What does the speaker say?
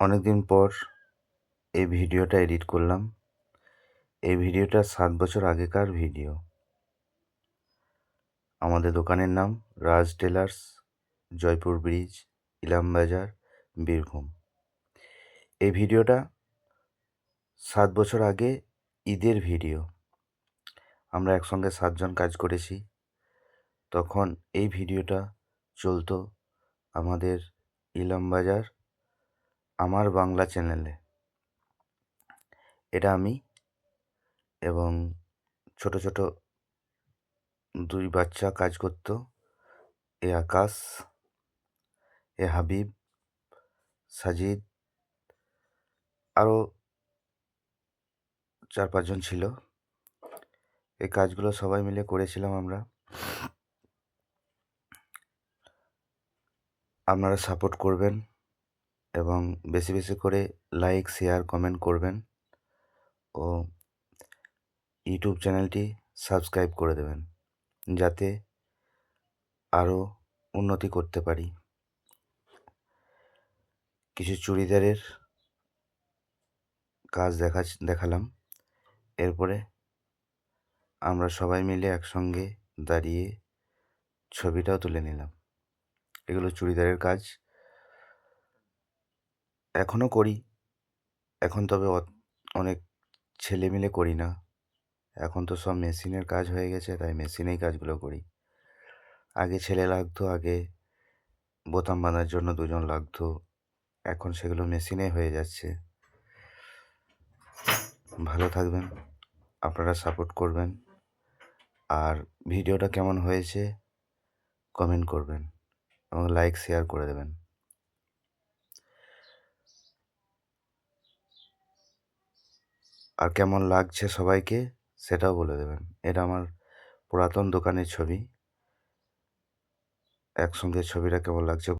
অনেক দিন পর এই ভিডিওটা এডিট করলাম। এই ভিডিওটা সাত বছর আগেকার ভিডিও। আমাদের দোকানের নাম রাজ টেলার্স, জয়পুর ব্রিজ ইলামবাজার বীরভূম। এই ভিডিওটা সাত বছর আগে ঈদের ভিডিও। আমরা একসঙ্গে সাতজন কাজ করেছি। তখন এই ভিডিওটা চলতো আমাদের ইলামবাজার আমার বাংলা চ্যানেলে। এটা আমি এবং ছোট ছোট দুই বাচ্চা কাজ করতো। এ আকাশ, এ হাবিব, সাজিদ আরও চার পাঁচজন ছিল। এই কাজগুলো সবাই মিলে করেছিলাম আমরা। আপনারা সাপোর্ট করবেন। এবং বেশি বেশি করে লাইক শেয়ার কমেন্ট করবেন ও ইউটিউব চ্যানেলটি সাবস্ক্রাইব করে দেবেন যাতে আরও উন্নতি করতে পারি। কিছু চুড়িদারের কাজ দেখা, দেখালাম। এরপরে আমরা সবাই মিলে একসঙ্গে দাঁড়িয়ে ছবিটাও তুলে নিলাম। এগুলো চুড়িদারের কাজ। এখনও করি। এখন তবে অনেক ছেলে মিলে করি না। এখন তো সব মেশিনের কাজ হয়ে গেছে, তাই মেশিনেই কাজগুলো করি। আগে ছেলে লাগতো, আগে বোতাম বাঁধার জন্য দুজন লাগতো। এখন সেগুলো মেশিনে হয়ে যাচ্ছে। ভালো থাকবেন, আপনারা সাপোর্ট করবেন। আর ভিডিওটা কেমন হয়েছে, কমেন্ট করবেন এবং লাইক, শেয়ার করে দেবেন। আর কেমন লাগছে সবাইকে সেটাও বলে দেবেন। এটা আমার পুরাতন দোকানের ছবি। একসঙ্গে ছবিটা কেমন লাগছে